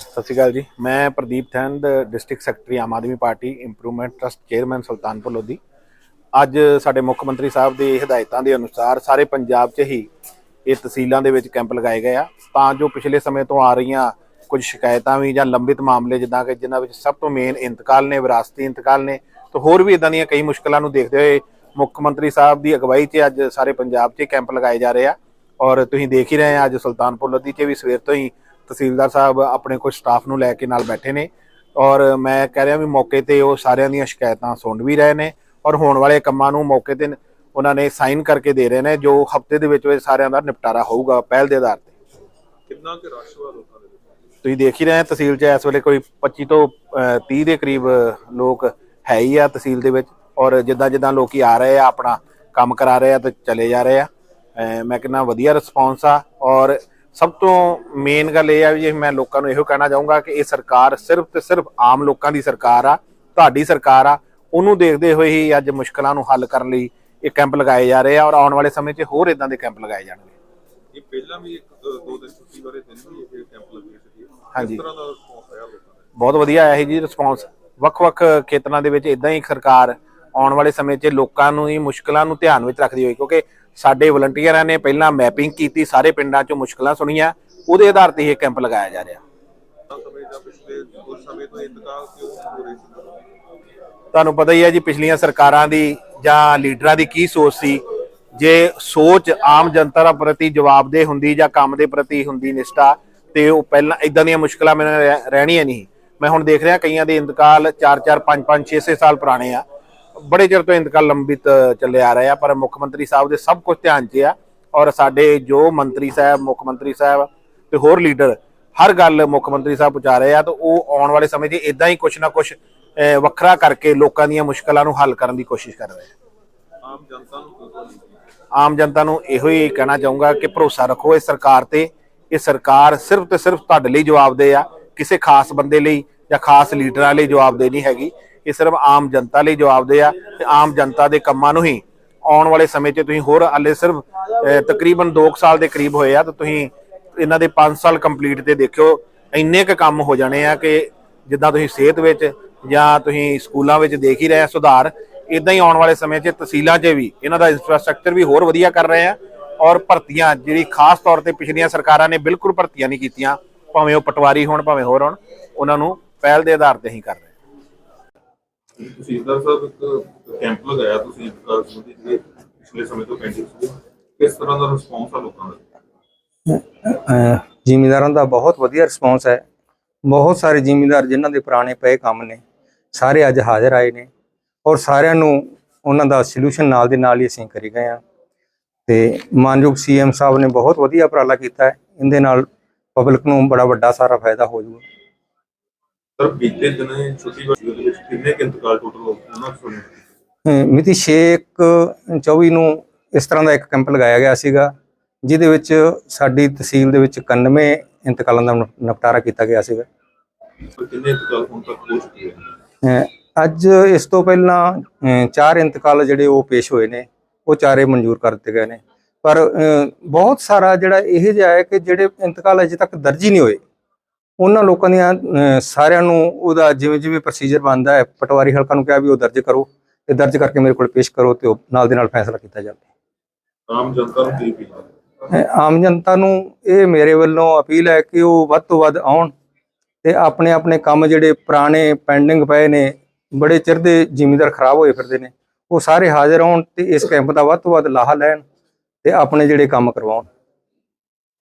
ਸਤਿ ਸ਼੍ਰੀ ਅਕਾਲ ਜੀ। ਮੈਂ Pradeep Thand district secretary Aam Aadmi party improvement trust chairman Sultanpur Lodhi. ਅੱਜ ਸਾਡੇ ਮੁੱਖ ਮੰਤਰੀ ਸਾਹਿਬ ਦੀ ਹਦਾਇਤਾਂ ਦੇ ਅਨੁਸਾਰ ਸਾਰੇ ਪੰਜਾਬ 'ਚ ਹੀ ਇਹ ਤਹਿਸੀਲਾਂ ਦੇ ਵਿੱਚ ਕੈਂਪ ਲਗਾਏ ਗਏ ਆ। ਤਾਂ ਜੋ ਪਿਛਲੇ ਸਮੇਂ ਤੋਂ ਆ ਰਹੀਆਂ ਕੁਝ ਸ਼ਿਕਾਇਤਾਂ ਵੀ ਜਾਂ ਲੰਬਿਤ ਮਾਮਲੇ ਜਿੱਦਾਂ ਕਿ ਜਿਨ੍ਹਾਂ ਵਿੱਚ ਸਭ ਤੋਂ ਮੇਨ ਇੰਤਕਾਲ ਨੇ, ਵਿਰਾਸਤੀ ਇੰਤਕਾਲ ਨੇ, ਤੇ ਹੋਰ ਵੀ ਇਦਾਂ ਦੀਆਂ ਕਈ ਮੁਸ਼ਕਲਾਂ ਨੂੰ ਦੇਖਦੇ ਹੋਏ ਮੁੱਖ ਮੰਤਰੀ ਸਾਹਿਬ ਦੀ ਅਗਵਾਈ 'ਚ ਅੱਜ ਸਾਰੇ ਪੰਜਾਬ 'ਚ ਕੈਂਪ ਲਗਾਏ ਜਾ ਰਹੇ ਆ। ਔਰ ਤੁਸੀਂ ਦੇਖ ਹੀ ਰਹੇ ਆ ਅੱਜ ਸੁਲਤਾਨਪੁਰ ਲੋਧੀ 'ਚ ਵੀ ਸਵੇਰ ਤੋਂ ਹੀ ਤਹਿਸੀਲਦਾਰ ਸਾਹਿਬ ਆਪਣੇ ਕੁਝ ਸਟਾਫ ਨੂੰ ਲੈ ਕੇ ਨਾਲ ਬੈਠੇ ਨੇ। ਔਰ ਮੈਂ ਕਹਿ ਰਿਹਾ ਵੀ ਮੌਕੇ ਤੇ ਉਹ ਸਾਰਿਆਂ ਦੀਆਂ ਸ਼ਿਕਾਇਤਾਂ ਸੁਣ ਵੀ ਰਹੇ ਨੇ ਔਰ ਹੋਣ ਵਾਲੇ ਕੰਮਾਂ ਨੂੰ ਮੌਕੇ ਤੇ ਉਹਨਾਂ ਨੇ ਸਾਈਨ ਕਰਕੇ ਦੇ ਰਹੇ ਨੇ ਜੋ ਹਫ਼ਤੇ ਦੇ ਵਿੱਚ ਵਿੱਚ ਸਾਰਿਆਂ ਦਾ ਨਿਪਟਾਰਾ ਹੋਊਗਾ ਪਹਿਲ ਦੇ ਆਧਾਰ ਤੇ। ਕਿੰਨਾ ਕਿ ਰਸ਼ ਵਾ ਲੋਕਾਂ ਦੇ ਵਿੱਚ? ਤੁਸੀਂ ਦੇਖ ਹੀ ਰਹੇ ਤਹਿਸੀਲ 'ਚ ਇਸ ਵੇਲੇ ਕੋਈ 25 ਤੋਂ ਅਹ, 30 ਦੇ ਕਰੀਬ ਲੋਕ ਹੈ ਹੀ ਆ ਤਹਿਸੀਲ ਦੇ ਵਿੱਚ। ਔਰ ਜਿੱਦਾਂ ਜਿੱਦਾਂ ਲੋਕੀ ਆ ਰਹੇ ਆ ਆਪਣਾ ਕੰਮ ਕਰਾ ਰਹੇ ਆ ਤੇ ਚਲੇ ਜਾ ਰਹੇ ਆ। ਮੈਂ ਕਹਿੰਦਾ ਵਧੀਆ ਰਿਸਪੌਂਸ ਆ ਔਰ ਸਭ ਤੋਂ ਮੇਨ ਗੱਲ ਇਹ ਆ ਵੀ ਮੈਂ ਲੋਕਾਂ ਨੂੰ ਇਹੋ ਕਹਿਣਾ ਚਾਹੂੰਗਾ ਕਿ ਇਹ ਸਰਕਾਰ ਸਿਰਫ ਤੇ ਸਿਰਫ ਆਮ ਲੋਕਾਂ ਦੀ ਸਰਕਾਰ ਆ ਤੁਹਾਡੀ ਸਰਕਾਰ ਆ ਉਹਨੂੰ ਦੇਖਦੇ ਹੋਏ ਹੀ ਅੱਜ ਮੁਸ਼ਕਲਾਂ ਨੂੰ ਹੱਲ ਕਰਨ ਲਈ ਇਹ ਕੈਂਪ ਲਗਾਏ ਜਾ ਰਹੇ ਆ ਔਰ ਆਉਣ ਵਾਲੇ ਸਮੇਂ 'ਚ ਹੋਰ ਇਦਾਂ ਦੇ ਕੈਂਪ ਲਗਾਏ ਜਾਣਗੇ। ਇਹ ਪਹਿਲਾਂ ਵੀ ਇੱਕ ਦੋ ਦਿਨ ਛੁੱਟੀ ਵਾਲੇ ਦਿਨ ਵੀ ਇਹ ਕੈਂਪ ਲੱਗੇ ਸੀ। ਹਾਂਜੀ। ਕਿਸ ਤਰ੍ਹਾਂ ਦਾ ਰਿਸਪੌਂਸ ਆਇਆ ਲੋਕਾਂ ਦਾ? ਬਹੁਤ ਵਧੀਆ ਆਇਆ ਹੈ ਜੀ ਰਿਸਪੌਂਸ ਵੱਖ-ਵੱਖ ਖੇਤਰਾਂ ਦੇ ਵਿੱਚ ਇਦਾਂ ਹੀ ਸਰਕਾਰ ਆਉਣ ਵਾਲੇ ਸਮੇਂ 'ਚ ਲੋਕਾਂ ਨੂੰ ਹੀ, ਮੁਸ਼ਕਲਾਂ ਨੂੰ ਧਿਆਨ ਵਿੱਚ ਰੱਖਦੀ ਹੋਈ, ਕਿਉਂਕਿ ਸਾਡੇ ਵਲੰਟੀਅਰਾਂ ਨੇ ਪਹਿਲਾਂ ਮੈਪਿੰਗ ਕੀਤੀ, ਸਾਰੇ ਪਿੰਡਾਂ 'ਚੋਂ ਮੁਸ਼ਕਲਾਂ ਸੁਣੀਆਂ, ਉਹਦੇ ਆਧਾਰ ਤੇ ਇਹ ਕੈਂਪ ਲਗਾਇਆ ਜਾ ਰਿਹਾ। ਤੁਹਾਨੂੰ ਪਤਾ ਹੀ ਹੈ ਜੀ, ਪਿਛਲੀਆਂ ਸਰਕਾਰਾਂ ਦੀ ਜਾਂ ਲੀਡਰਾਂ ਦੀ ਕੀ ਸੋਚ ਸੀ? ਜੇ ਸੋਚ ਆਮ ਜਨਤਾ ਦਾ ਪ੍ਰਤੀ ਜਵਾਬਦੇਹ ਹੁੰਦੀ ਜਾਂ ਕੰਮ ਦੇ ਪ੍ਰਤੀ ਹੁੰਦੀ ਨਿਸ਼ਠਾ, ਤੇ ਉਹ ਪਹਿਲਾਂ ਇਦਾਂ ਦੀਆਂ ਮੁਸ਼ਕਲਾਂ ਮੈਨੂੰ ਰਹਿ- ਰਹਿਣੀਆਂ ਨਹੀਂ। ਮੈਂ ਹੁਣ ਦੇਖ ਰਿਹਾ, ਕਈਆਂ ਦੇ ਇੰਤਕਾਲ 4 4 5 5 6 6 ਸਾਲ ਪੁਰਾਣੇ ਆ। ਬੜੇ ਚਿਰ ਤੋਂ ਇੰਤਕਾਲ ਲੰਬਿਤ ਚੱਲੇ ਆ ਰਹੇ ਆ ਪਰ ਮੁੱਖ ਮੰਤਰੀ ਸਾਹਿਬ ਦੇ ਸਭ ਕੁਝ ਧਿਆਨ 'ਚ ਆ ਔਰ ਸਾਡੇ ਜੋ ਮੰਤਰੀ ਸਾਹਿਬ ਮੁੱਖ ਮੰਤਰੀ ਸਾਹਿਬ ਤੇ ਹੋਰ ਲੀਡਰ ਹਰ ਗੱਲ ਮੁੱਖ ਮੰਤਰੀ ਸਾਹਿਬ ਪਹੁੰਚਾ ਰਹੇ ਆ ਤਾਂ ਉਹ ਆਉਣ ਵਾਲੇ ਸਮੇਂ 'ਚ ਇਦਾਂ ਹੀ ਕੁਝ ਨਾ ਕੁਝ ਵੱਖਰਾ ਕਰਕੇ ਲੋਕਾਂ ਦੀਆਂ ਮੁਸ਼ਕਲਾਂ ਨੂੰ ਹੱਲ ਕਰਨ ਦੀ ਕੋਸ਼ਿਸ਼ ਕਰ ਰਹੇ ਆ। ਆਮ ਜਨਤਾ ਨੂੰ ਕਿਉਂ ਨਹੀਂ ਆਮ ਜਨਤਾ ਨੂੰ ਇਹੋ ਹੀ ਕਹਿਣਾ ਚਾਹੂੰਗਾ ਕਿ ਭਰੋਸਾ ਰੱਖੋ ਇਸ ਸਰਕਾਰ ਤੇ ਇਹ ਸਰਕਾਰ ਸਿਰਫ ਤੇ ਸਿਰਫ ਤੁਹਾਡੇ ਲਈ ਜਵਾਬਦੇਹ ਆ ਕਿਸੇ ਖਾਸ ਬੰਦੇ ਲਈ ਜਾਂ ਖਾਸ ਲੀਡਰਾਂ ਲਈ ਜਵਾਬਦੇਹ ਨਹੀਂ ਹੈਗੀ। ਇਹ ਸਿਰਫ ਆਮ ਜਨਤਾ ਲਈ ਜਵਾਬਦੇਹ ਆ ਤੇ ਆਮ ਜਨਤਾ ਦੇ ਕੰਮਾਂ ਨੂੰ ਹੀ। ਆਉਣ ਵਾਲੇ ਸਮੇਂ 'ਚ ਤੁਸੀਂ ਹੋਰ ਹਾਲੇ ਸਿਰਫ ਅਹ, ਤਕਰੀਬਨ 2 ਸਾਲ ਦੇ ਕਰੀਬ ਹੋਏ ਆ ਤਾਂ ਤੁਸੀਂ ਇਹਨਾਂ ਦੇ 5 ਸਾਲ ਕੰਪਲੀਟ ਤੇ ਦੇਖਿਓ ਇੰਨੇ ਕ ਕੰਮ ਹੋ ਜਾਣੇ ਆ ਕਿ ਜਿੱਦਾਂ ਤੁਸੀਂ ਸਿਹਤ ਵਿੱਚ ਜਾਂ ਤੁਸੀਂ ਸਕੂਲਾਂ ਵਿੱਚ ਦੇਖ ਹੀ ਰਹੇ ਆ ਸੁਧਾਰ ਇਦਾਂ ਹੀ ਆਉਣ ਵਾਲੇ ਸਮੇਂ 'ਚ ਤਹਿਸੀਲਾਂ 'ਚ ਵੀ ਇਹਨਾਂ ਦਾ ਇਨਫਰਾਸਟ੍ਰਕਚਰ ਵੀ ਹੋਰ ਵਧੀਆ ਕਰ ਰਹੇ ਆ ਔਰ ਭਰਤੀਆਂ ਜਿਹੜੀ ਖਾਸ ਤੌਰ ਤੇ ਪਿਛਲੀਆਂ ਸਰਕਾਰਾਂ ਨੇ ਬਿਲਕੁਲ ਭਰਤੀਆਂ ਨਹੀਂ ਕੀਤੀਆਂ ਭਾਵੇਂ ਉਹ ਪਟਵਾਰੀ ਹੋਣ ਭਾਵੇਂ ਹੋਰ ਹੋਣ ਉਹਨਾਂ ਨੂੰ ਪਹਿਲ ਦੇ ਆਧਾਰ ਤੇ ਹੀ ਕਰ ਰਹੇ ਤਹਿਸੀਲਦਾਰ ਸਾਹਿਬ ਇੱਕ ਕੈਂਪ ਲਗਾਇਆ ਤੁਸੀਂ ਇੰਤਕਾਲ ਸੰਬੰਧੀ ਜਿਹੜੇ ਪਿਛਲੇ ਸਮੇਂ ਤੋਂ ਪੈਂਡਿੰਗ ਸੀ ਕਿਸ ਤਰ੍ਹਾਂ ਦਾ ਰਿਸਪੌਂਸ ਆ ਲੋਕਾਂ ਦਾ? ਜ਼ਿਮੀਂਦਾਰਾਂ ਦਾ ਬਹੁਤ ਵਧੀਆ ਰਿਸਪੌਂਸ ਹੈ। ਬਹੁਤ ਸਾਰੇ ਜ਼ਿਮੀਂਦਾਰ ਜਿਨ੍ਹਾਂ ਦੇ ਪੁਰਾਣੇ ਪਏ ਕੰਮ ਨੇ ਸਾਰੇ ਅੱਜ ਹਾਜ਼ਰ ਆਏ ਨੇ ਔਰ ਸਾਰਿਆਂ ਨੂੰ ਉਹਨਾਂ ਦਾ ਸੋਲੂਸ਼ਨ ਨਾਲ ਦੇ ਨਾਲ ਹੀ ਅਸੀਂ ਕਰੀ ਗਏ ਆ ਤੇ ਮਾਨਯੋਗ ਸੀਐਮ ਸਾਹਿਬ ਨੇ ਬਹੁਤ ਵਧੀਆ ਉਪਰਾਲਾ ਕੀਤਾ ਹੈ। ਇਹਦੇ ਨਾਲ ਪਬਲਿਕ ਨੂੰ ਬੜਾ ਵੱਡਾ ਸਾਰਾ ਫਾਇਦਾ ਹੋ ਜਾਊਗਾ। ਸਰ ਬੀਤੇ ਦਿਨ ਛੁੱਟੀ ਕਿੰਨੇ ਕੁ ਇੰਤਕਾਲ ਟੋਟਲ ਉਹਨਾਂ ਸੁਣੋ ਮਿਤੀ 6/24 ਨੂੰ ਇਸ ਤਰ੍ਹਾਂ ਦਾ ਇੱਕ ਕੈਂਪ ਲਗਾਇਆ ਗਿਆ ਸੀਗਾ ਜਿਹਦੇ ਵਿੱਚ ਸਾਡੀ ਤਹਿਸੀਲ ਦੇ ਵਿੱਚ 91 ਇੰਤਕਾਲਾਂ ਦਾ ਨਿਪ- ਨਿਪਟਾਰਾ ਕੀਤਾ ਗਿਆ ਸੀਗਾ। ਕਿੰਨੇ ਇੰਤਕਾਲ ਹੁਣ ਤੱਕ ਹੋ ਚੁੱਕੇ ਹਨ ਅੱਜ ਇਸ ਤੋਂ ਪਹਿਲਾਂ ਚਾਰ ਇੰਤਕਾਲ ਜਿਹੜੇ ਉਹ ਪੇਸ਼ ਹੋਏ ਨੇ ਉਹ ਚਾਰੇ ਮਨਜ਼ੂਰ ਕਰ ਦਿੱਤੇ ਗਏ ਨੇ। ਪਰ ਬਹੁਤ ਸਾਰਾ ਜਿਹੜਾ ਇਹ ਜਿਹਾ ਹੈ ਕਿ ਜਿਹੜੇ ਇੰਤਕਾਲ ਅਜੇ ਤੱਕ ਦਰਜ ਹੀ ਨਹੀਂ ਹੋਏ ਉਹਨਾਂ ਲੋਕਾਂ ਦੀਆਂ ਅਹ ਸਾਰਿਆਂ ਨੂੰ ਉਹਦਾ ਜਿਵੇਂ ਜਿਵੇਂ ਪ੍ਰੋਸੀਜਰ ਬਣਦਾ ਹੈ ਪਟਵਾਰੀ ਹਲਕਾ ਨੂੰ ਕਿਹਾ ਵੀ ਉਹ ਦਰਜ ਕਰੋ ਤੇ ਦਰਜ ਕਰਕੇ ਮੇਰੇ ਕੋਲ ਪੇਸ਼ ਕਰੋ ਤੇ ਉਹ ਨਾਲ ਦੇ ਨਾਲ ਫੈਸਲਾ ਕੀਤਾ ਜਾਵੇ। ਆਮ ਜਨਤਾ ਨੂੰ ਕੀ ਅਪੀਲ ਹੈ? ਅਹ ਆਮ ਜਨਤਾ ਨੂੰ ਇਹ ਮੇਰੇ ਵੱਲੋਂ ਅਪੀਲ ਹੈ ਕਿ ਉਹ ਵੱਧ ਤੋਂ ਵੱਧ ਆਉਣ ਤੇ ਆਪਣੇ ਆਪਣੇ ਕੰਮ ਜਿਹੜੇ ਪੁਰਾਣੇ ਪੈਂਡਿੰਗ ਪਏ ਨੇ ਬੜੇ ਚਿਰ ਦੇ ਜ਼ਿਮੀਂਦਾਰ ਖਰਾਬ ਹੋਏ ਫਿਰਦੇ ਨੇ ਉਹ ਸਾਰੇ ਹਾਜ਼ਰ ਹੋਣ ਤੇ ਇਸ ਕੈਂਪ ਦਾ ਵੱਧ ਤੋਂ ਵੱਧ ਲਾਹਾ ਲੈਣ ਤੇ ਆਪਣੇ ਜਿਹੜੇ ਕੰਮ ਕਰਵਾਉਣ।